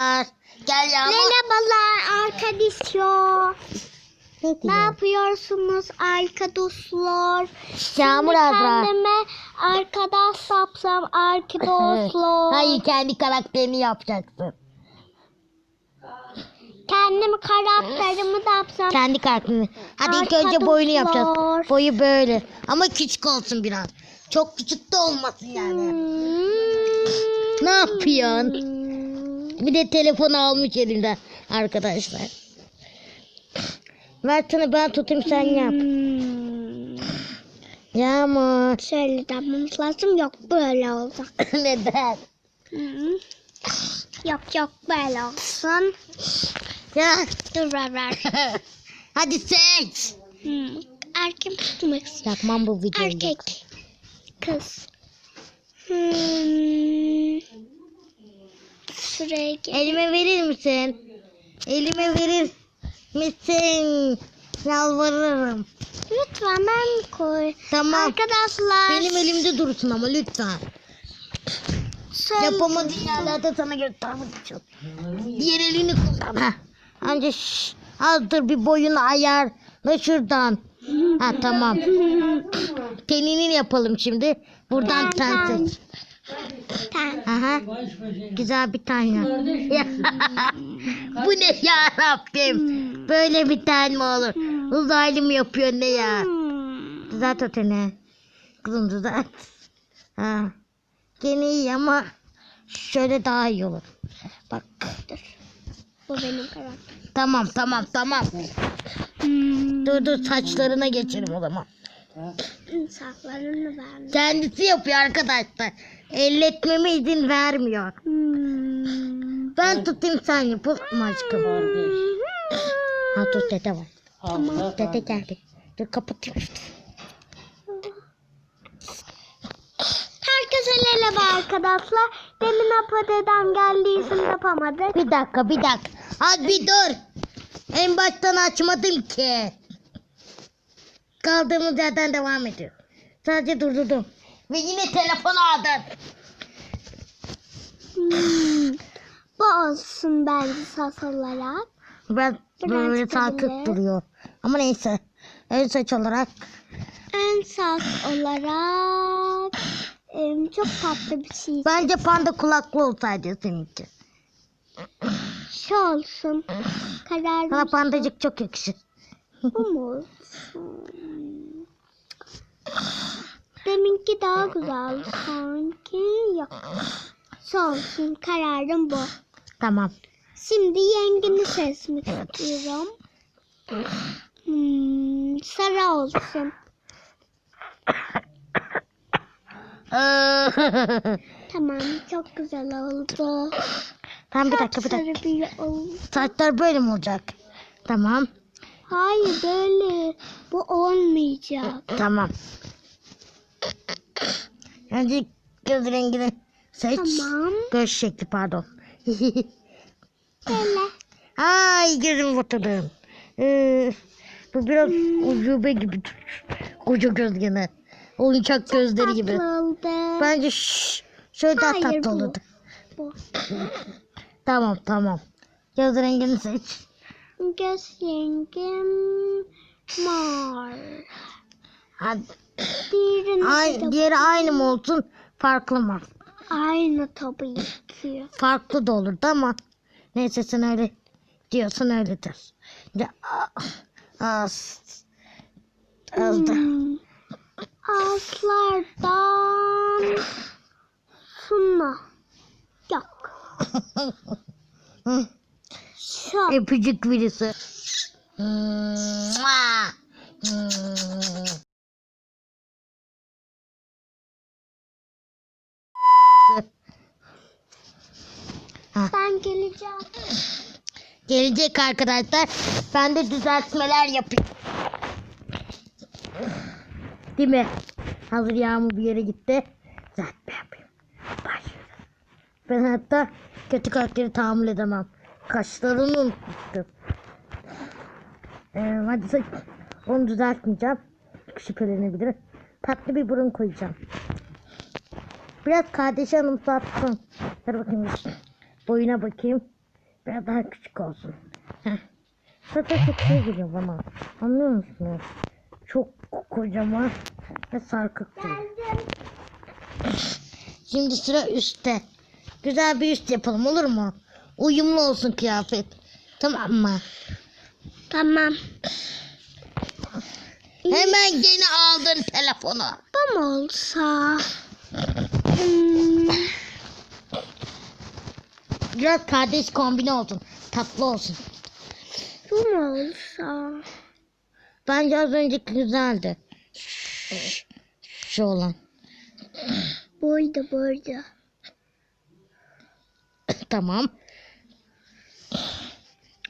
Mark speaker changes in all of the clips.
Speaker 1: Gel Yağmur.
Speaker 2: Merhabalar arkadaşlar.
Speaker 1: Ne
Speaker 2: Ne yapıyorsunuz arkadaşlar?
Speaker 1: Yağmur Azra.
Speaker 2: Kendime arkadaş yapsam arkadaşlar.
Speaker 1: Hayır kendi karakterini yapacaksın.
Speaker 2: Kendim karakterimi de yapsam.
Speaker 1: Kendi karakterini. Hadi ilk önce boyunu yapacağız. Boyu böyle. Ama küçük olsun biraz. Çok küçük de olmasın yani.
Speaker 2: Hmm.
Speaker 1: Ne yapıyorsun? Bir de telefonu almış elinden arkadaşlar. Ver sana ben tutayım sen yap.
Speaker 2: Hmm.
Speaker 1: Yağmur.
Speaker 2: Şöyle yapmamız lazım. Yok böyle olacak.
Speaker 1: Neden?
Speaker 2: Hmm. Yok yok böyle olsun.
Speaker 1: Ya.
Speaker 2: Dur ver ver.
Speaker 1: Hadi seç.
Speaker 2: Hmm. Erkek mi kız?
Speaker 1: Yapmam bu videoyu.
Speaker 2: Erkek. Kız. Hmm. Şuraya gel.
Speaker 1: Elime verir misin? Elime verir misin? Yalvarırım.
Speaker 2: Lütfen ben koy.
Speaker 1: Tamam.
Speaker 2: Arkadaşlar.
Speaker 1: Benim elimde dursun ama lütfen.
Speaker 2: söz-
Speaker 1: Yapamadığın yerlerde sana göstermek için. Diğer elini kullan. Ha. Anca şş, hazır bir boyunu ayarla şuradan. Ha tamam. Tenini yapalım şimdi. Buradan sen seç.
Speaker 2: Tamam.
Speaker 1: Aha. Güzel bir tane. Bu ne ya Rabbim? Böyle bir tane mi olur? Uzaylı mı yapıyor ne ya? Düzelt o teni. Kızım düzelt. Ha. Gene iyi ama şöyle daha iyi olur. Bak.
Speaker 2: Bu benim karakterim.
Speaker 1: Tamam tamam tamam.
Speaker 2: Hmm.
Speaker 1: Dur dur saçlarına geçelim o zaman.
Speaker 2: Saçlarını vermiş.
Speaker 1: Kendisi yapıyor arkadaşlar. Elletmeme izin vermiyor.
Speaker 2: Hmm.
Speaker 1: Ben tutayım sen yap. Unutma aşkım. Ha dur dede var. Dede geldi. Dur kapatayım.
Speaker 2: Herkese merhaba arkadaşlar. Demin Apo dedem geldiği için yapamadık.
Speaker 1: Bir dakika bir dakika. Hadi bir dur. En baştan açmadım ki. Kaldığımız yerden devam ediyor. Sadece durdurdum. Ve yine telefonu aldın.
Speaker 2: Hmm. Bu olsun bence sas olarak.
Speaker 1: Ben böyle
Speaker 2: böyle.
Speaker 1: duruyor. Ama neyse. Ön saç olarak
Speaker 2: En sas olarak çok tatlı bir şey.
Speaker 1: bence panda kulaklı olsaydı seninki.
Speaker 2: Şu olsun.
Speaker 1: Sana
Speaker 2: Kararım
Speaker 1: pandacık çok yakışır.
Speaker 2: bu mu olsun? Deminki daha güzel sanki. Yok. Şu olsun. Kararım bu.
Speaker 1: Tamam.
Speaker 2: Şimdi yengini seçmek istiyorum. Hmm, sarı olsun. Tamam çok güzel oldu.
Speaker 1: tamam bir dakika bir dakika.
Speaker 2: bir oldu.
Speaker 1: Saçlar böyle mi olacak? Tamam.
Speaker 2: Hayır böyle. Bu olmayacak.
Speaker 1: Tamam. Önce göz rengini seç.
Speaker 2: Tamam.
Speaker 1: Göz şekli pardon.
Speaker 2: Böyle.
Speaker 1: Ay gözüm batırdım. Ee, bu biraz ucube gibi. Koca göz gene. Oyuncak gözleri gibi.
Speaker 2: Oldu.
Speaker 1: Bence şş, şöyle daha
Speaker 2: Hayır,
Speaker 1: tatlı
Speaker 2: bu.
Speaker 1: olurdu.
Speaker 2: Bu.
Speaker 1: Tamam tamam. Göz rengini seç.
Speaker 2: Göz rengim mor.
Speaker 1: Hadi.
Speaker 2: Diğerini
Speaker 1: Ay,
Speaker 2: de
Speaker 1: diğeri aynı mı olsun? Farklı mı?
Speaker 2: aynı tabii ki.
Speaker 1: Farklı da olurdu ama neyse sen öyle diyorsun öyledir. Ya, ah, az, az da.
Speaker 2: Hmm. Ağızlardan şuna. Yok. Şu.
Speaker 1: Öpücük birisi. Mua. Hmm.
Speaker 2: Ben geleceğim.
Speaker 1: Gelecek arkadaşlar. Ben de düzeltmeler yapayım. Değil mi? Hazır yağmur bir yere gitti. Düzeltme yapayım. Başlıyorum. Ben hatta kötü karakteri tahammül edemem. Kaşlarını unutmuştum. Ee, hadi onu düzeltmeyeceğim. Şüphelenebilir. Tatlı bir burun koyacağım. Biraz kardeşi anımsatsın. Dur bakayım. Boyuna bakayım. Biraz daha küçük olsun. Heh. Zaten çok şey geliyor bana. Anlıyor musunuz? Çok kocaman ve sarkık duruyor. Şimdi sıra üstte. Güzel bir üst yapalım olur mu? Uyumlu olsun kıyafet. Tamam mı?
Speaker 2: Tamam.
Speaker 1: Hemen yeni aldın telefonu.
Speaker 2: Bu mu olsa? Hmm,
Speaker 1: Biraz kardeş kombini olsun. Tatlı olsun.
Speaker 2: bu mu olsa?
Speaker 1: Bence az önceki güzeldi. Şu- olan.
Speaker 2: Burada burada.
Speaker 1: tamam.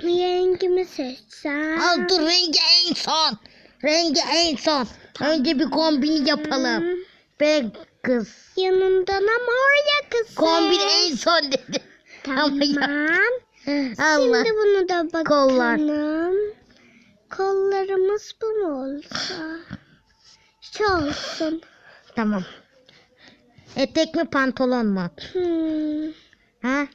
Speaker 2: Rengimi seçsem.
Speaker 1: Al dur rengi en son. Rengi en son. Önce bir kombini yapalım. Be kız.
Speaker 2: Yanından ama oraya kızım.
Speaker 1: Kombin en son dedi.
Speaker 2: Tamam.
Speaker 1: Allah.
Speaker 2: Şimdi bunu da bakalım.
Speaker 1: Kollar.
Speaker 2: Kollarımız bu mu olsa? Şu olsun.
Speaker 1: Tamam. Etek mi pantolon mu?
Speaker 2: Hmm,
Speaker 1: Ha?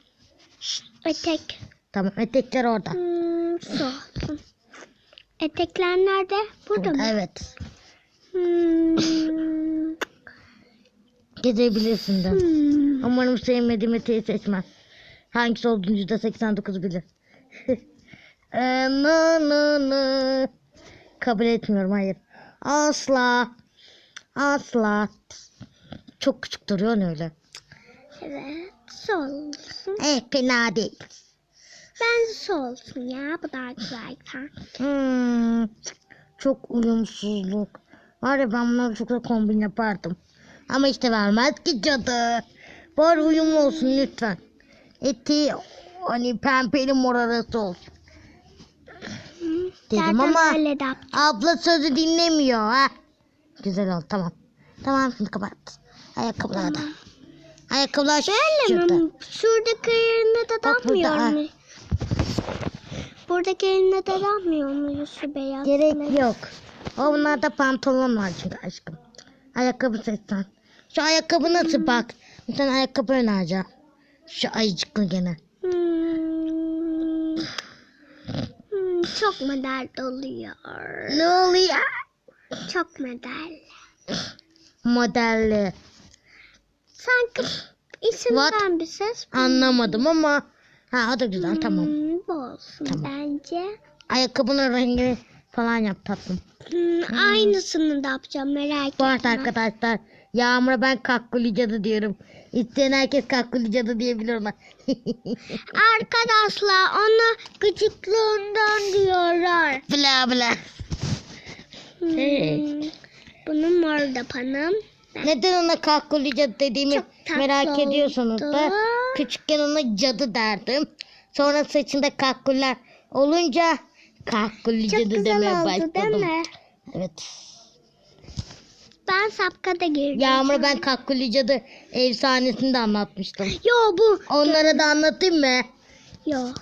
Speaker 2: etek.
Speaker 1: Tamam etekler orada.
Speaker 2: Hmm, şu olsun. Etekler nerede? Burada mı?
Speaker 1: Evet.
Speaker 2: Hmm,
Speaker 1: Gezebilirsin de.
Speaker 2: hmm.
Speaker 1: Umarım sevmediğim eteği seçmez. Hangisi olduğunu yüzde 89 bilir. Eee, nı nı nı. Kabul etmiyorum hayır. Asla. Asla. Çok küçük duruyor öyle.
Speaker 2: Evet. Şu olsun.
Speaker 1: Eh fena değil.
Speaker 2: Ben şu olsun ya. Bu daha güzel.
Speaker 1: Hmm, çok uyumsuzluk. Var ya ben bunları çok da kombin yapardım. Ama işte vermez ki cadı. Bari uyumlu olsun lütfen. Eti hani pembeli mor arası olsun.
Speaker 2: Hmm,
Speaker 1: Dedim
Speaker 2: zaten
Speaker 1: ama-
Speaker 2: öyle de yaptım.
Speaker 1: Abla sözü dinlemiyor ha. Güzel oldu tamam. Tamam şimdi kapat. Ayakkabılar da. Ayakkabılar
Speaker 2: Öyle
Speaker 1: şurada.
Speaker 2: mi? Şuradaki yerine de
Speaker 1: Bak burada,
Speaker 2: damlıyor
Speaker 1: ha.
Speaker 2: mu? Buradaki yerine de damlıyor mu şu beyaz?
Speaker 1: Gerek yok. O bunlarda pantolon var çünkü aşkım. Ayakkabı seçsen. Şu ayakkabı nasıl bak. Bir tane ayakkabı önereceğim. Şu ayıcıklı gene.
Speaker 2: Hmm. Hmm, çok model oluyor.
Speaker 1: Ne oluyor?
Speaker 2: Çok model.
Speaker 1: Modelli.
Speaker 2: Sanki isimden
Speaker 1: What?
Speaker 2: bir ses.
Speaker 1: Anlamadım ama. Ha o da güzel tamam.
Speaker 2: Hmm, bu olsun
Speaker 1: Tamam.
Speaker 2: bence.
Speaker 1: Ayakkabının rengini falan yap tatlım.
Speaker 2: Hmm, Aynısını da yapacağım merak
Speaker 1: Bu
Speaker 2: etme.
Speaker 1: arada arkadaşlar Yağmur'a ben kakkuli cadı diyorum. İsteyen herkes kakkuli cadı diyebilir ona.
Speaker 2: Arkadaşlar ona gıcıklığından diyorlar.
Speaker 1: bla bla.
Speaker 2: Hmm,
Speaker 1: Evet.
Speaker 2: Bunun mor da panım.
Speaker 1: Neden ona kakkuli cadı dediğimi merak ediyorsunuz da.
Speaker 2: oldu.
Speaker 1: Küçükken ona cadı derdim. Sonra saçında kakkuller olunca kakkuli
Speaker 2: Çok
Speaker 1: cadı
Speaker 2: güzel
Speaker 1: demeye
Speaker 2: oldu
Speaker 1: başladım.
Speaker 2: değil mi?
Speaker 1: Evet.
Speaker 2: Ben sapkada girdim.
Speaker 1: Yağmur'a ben kakkuli cadı efsanesini de anlatmıştım.
Speaker 2: Yo bu.
Speaker 1: Onlara da anlatayım mı?
Speaker 2: Yok.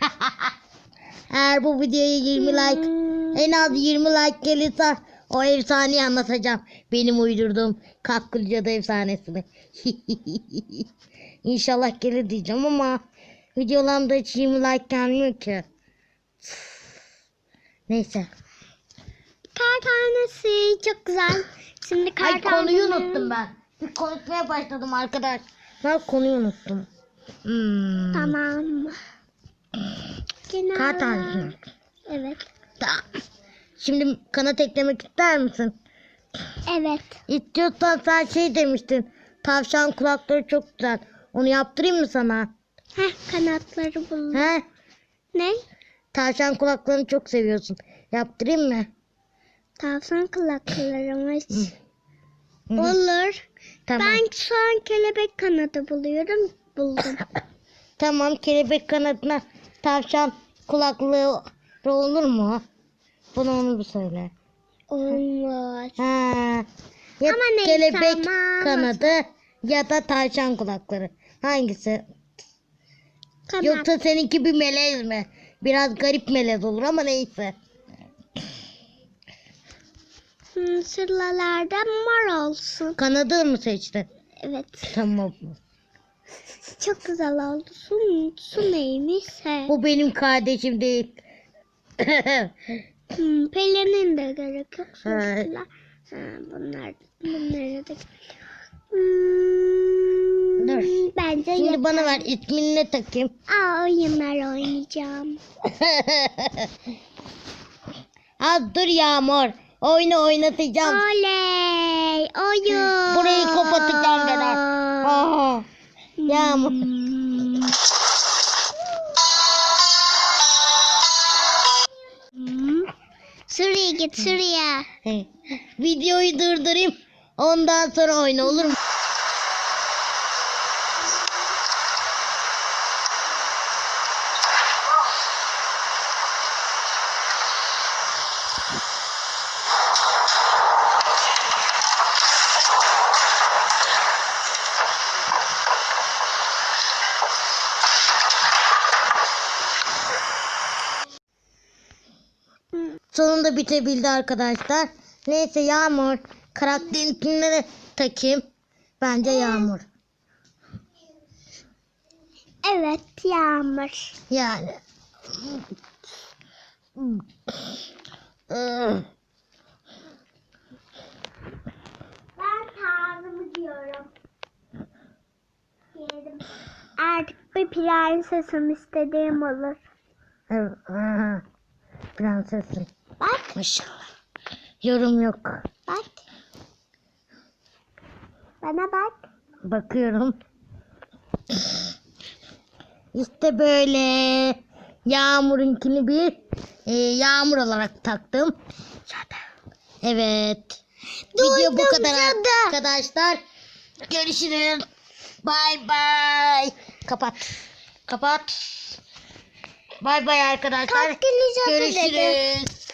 Speaker 1: Eğer bu videoya 20 like
Speaker 2: Hmm,
Speaker 1: en az 20 like gelirse o efsaneyi anlatacağım. Benim uydurduğum kakkuli cadı efsanesini. İnşallah gelir diyeceğim ama videolarımda hiç 20 like gelmiyor ki. Neyse.
Speaker 2: Kar tanesi çok güzel. Şimdi
Speaker 1: Ay konuyu unuttum ben. Bir konuşmaya başladım arkadaş. Ben konuyu unuttum. Hmm.
Speaker 2: Tamam. Genel
Speaker 1: tanesi.
Speaker 2: Evet.
Speaker 1: Tamam. Şimdi kanat eklemek ister misin?
Speaker 2: Evet.
Speaker 1: İstiyorsan sen şey demiştin. Tavşan kulakları çok güzel. Onu yaptırayım mı sana?
Speaker 2: Heh kanatları buldum.
Speaker 1: He?
Speaker 2: Ne?
Speaker 1: Tavşan kulaklarını çok seviyorsun. Yaptırayım mı?
Speaker 2: Tavşan kulaklarımız.
Speaker 1: Hı.
Speaker 2: Olur.
Speaker 1: Tamam.
Speaker 2: Ben şu an kelebek kanadı buluyorum. Buldum.
Speaker 1: Tamam kelebek kanadına tavşan kulaklığı olur mu? Bana onu bir söyle.
Speaker 2: Olmaz.
Speaker 1: Ha. Ya
Speaker 2: Ama neyse
Speaker 1: kelebek
Speaker 2: ama-
Speaker 1: kanadı ya da tavşan kulakları. Hangisi?
Speaker 2: Kanat.
Speaker 1: Yoksa seninki bir melez mi? Biraz garip melez olur ama neyse.
Speaker 2: Hmm, sırlalarda mor olsun.
Speaker 1: Kanadı mı seçtin?
Speaker 2: Evet.
Speaker 1: Tamam.
Speaker 2: Çok güzel oldu. Su, su neymişse.
Speaker 1: Bu benim kardeşim değil.
Speaker 2: Hmm, Pelin'in de gerek yok. Sonuçta. Ha, bunlar, bunları da hmm,
Speaker 1: Dur.
Speaker 2: Bence
Speaker 1: Şimdi
Speaker 2: yeter.
Speaker 1: bana ver ismini ne takayım?
Speaker 2: Aa, oyunlar oynayacağım.
Speaker 1: Ha dur Yağmur. Oyunu oynatacağım.
Speaker 2: Oley! Oyun.
Speaker 1: Burayı kapatacağım ben. Aa, Yağmur.
Speaker 2: Hmm. Hmm. Suriye git Suriye.
Speaker 1: Videoyu durdurayım. Ondan sonra oyna olur mu? Bitebildi arkadaşlar. Neyse Yağmur. Karakterin kimlere takayım? Bence Yağmur.
Speaker 2: Evet Yağmur.
Speaker 1: Yani.
Speaker 2: Ben Tanrım'ı diyorum. Diyelim. Artık bir prensesim istediğim olur.
Speaker 1: Evet, aha. Prensesin.
Speaker 2: Bak
Speaker 1: Maşallah. Yorum yok.
Speaker 2: bak. Bana bak.
Speaker 1: Bakıyorum. İşte böyle. Yağmur'unkini bir e, yağmur olarak taktım. Evet. Video bu
Speaker 2: Duydum
Speaker 1: kadar
Speaker 2: cadı.
Speaker 1: arkadaşlar. Görüşürüz. Bay bay. Kapat. Kapat. Bay bay arkadaşlar.
Speaker 2: Cadı dedi.
Speaker 1: Görüşürüz.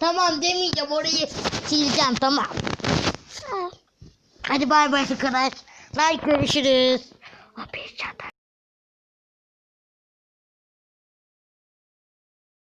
Speaker 1: Tamam demeyeceğim orayı sileceğim tamam. Hadi bay bay arkadaşlar. Görüşürüz.